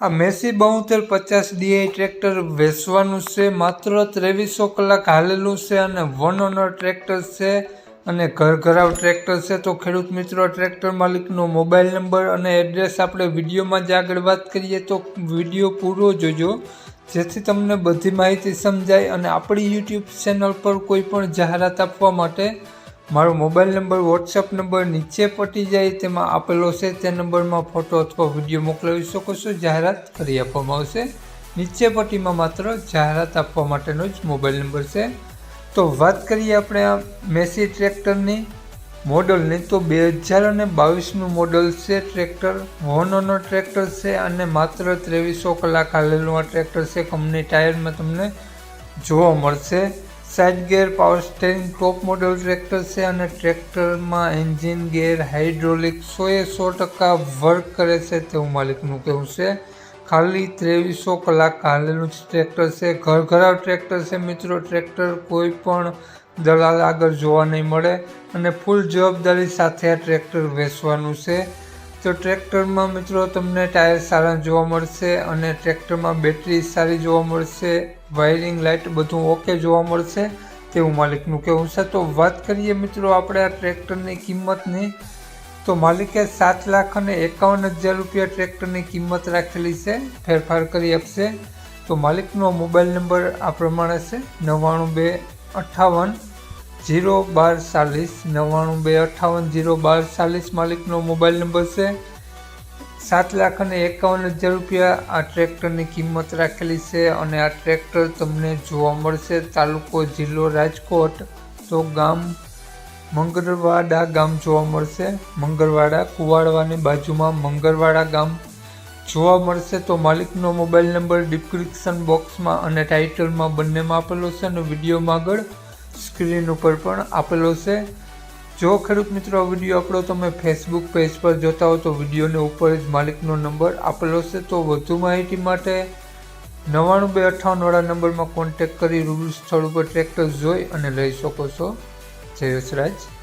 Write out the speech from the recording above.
આ મેસી બોતેર પચાસ ડીઆઈ ટ્રેક્ટર વેચવાનું છે, માત્ર ત્રેવીસો કલાક હાલેલું છે અને વન ઓનર ટ્રેક્ટર છે અને ઘર ઘરાવ ટ્રેક્ટર છે. તો ખેડૂત મિત્રો ટ્રેક્ટર માલિકનો મોબાઈલ નંબર અને એડ્રેસ આપણે વિડીયોમાં જ આગળ વાત કરીએ તો વીડિયો પૂરો જોજો. જેથી તમને બધી માહિતી સમજાય અને આપણી યુટ્યુબ ચેનલ પર કોઈ પણ જાહેરાત આપવા માટે મારો મોબાઈલ નંબર વોટ્સઅપ નંબર નીચે પટી જાય, તેમાં આપેલો છે, તે નંબરમાં ફોટો અથવા વીડિયો મોકલાવી શકો છો. જાહેરાત કરી આપવામાં આવશે. નીચે પટ્ટીમાં માત્ર જાહેરાત આપવા માટેનો જ મોબાઈલ નંબર છે. તો વાત કરીએ આપણે આ મેસી ટ્રેક્ટરની મોડલની. તો બે હજાર અને બાવીસનું મોડલ છે, ટ્રેક્ટર. હોનોનો ટ્રેક્ટર છે અને માત્ર ત્રેવીસો કલાક હાલેલું આ ટ્રેક્ટર છે. કંપની ટાયરમાં તમને જોવા મળશે. Side gear power steering top model tractor છે અને ટ્રેક્ટરમાં એન્જિન ગેર હાઇડ્રોલિક સોએ સો ટકા વર્ક કરે છે તેવું માલિકનું કહેવું છે. ખાલી ત્રેવીસો કલાક હાલેલું જ ટ્રેક્ટર છે. ઘર ઘરાવ ટ્રેક્ટર છે મિત્રો. ટ્રેક્ટર કોઈ પણ દલાલ આગળ જોવા નહીં મળે અને ફૂલ જવાબદારી સાથે આ ટ્રેક્ટર વેચવાનું છે. તો ટ્રેક્ટરમાં મિત્રો તમને ટાયર સારા જોવા મળશે અને ટ્રેક્ટરમાં બેટરી સારી જોવા મળશે, વાયરિંગ લાઇટ બધું ઓકે જોવા મળશે તેવું માલિકનું કહેવું છે. તો વાત કરીએ મિત્રો આપણે આ ટ્રેક્ટરની કિંમતની. તો માલિકે સાત લાખ અને એકાવન હજાર રૂપિયા ટ્રેક્ટરની કિંમત રાખેલી છે, ફેરફાર કરી આપશે. તો માલિકનો મોબાઈલ નંબર આ પ્રમાણે છે, નવ્વાણું બે અઠ્ઠાવન જીરો બાર ચાલીસ, નવ્વાણું બે અઠ્ઠાવન જીરો બાર ચાલીસ માલિકનો મોબાઈલ નંબર છે. સાત લાખ અને એકાવન હજાર રૂપિયા આ ટ્રેક્ટરની કિંમત રાખેલી છે અને આ ટ્રેક્ટર તમને જોવા મળશે. તાલુકો જિલ્લો રાજકોટ, તો ગામ મંગળવાડા ગામ જોવા મળશે. મંગળવાડા કુવાડવાની બાજુમાં મંગળવાડા ગામ જોવા મળશે. તો માલિકનો મોબાઈલ નંબર ડિસ્ક્રિપ્શન બોક્સમાં અને ટાઇટલમાં બંનેમાં આપેલો છે અને વિડીયોમાં આગળ સ્ક્રીન ઉપર પણ આપેલો છે. જો ખેડૂત મિત્રો આ વીડિયો આપણો તમે ફેસબુક પેજ પર જોતા હો તો વિડીયોની ઉપર જ માલિકનો નંબર આપેલો છે. તો વધુ માહિતી માટે નવ્વાણું બે અઠ્ઠાવનવાળા નંબરમાં કોન્ટેક્ટ કરી રૂબરૂ સ્થળ ઉપર ટ્રેક્ટર જોઈ અને લઈ શકો છો. જય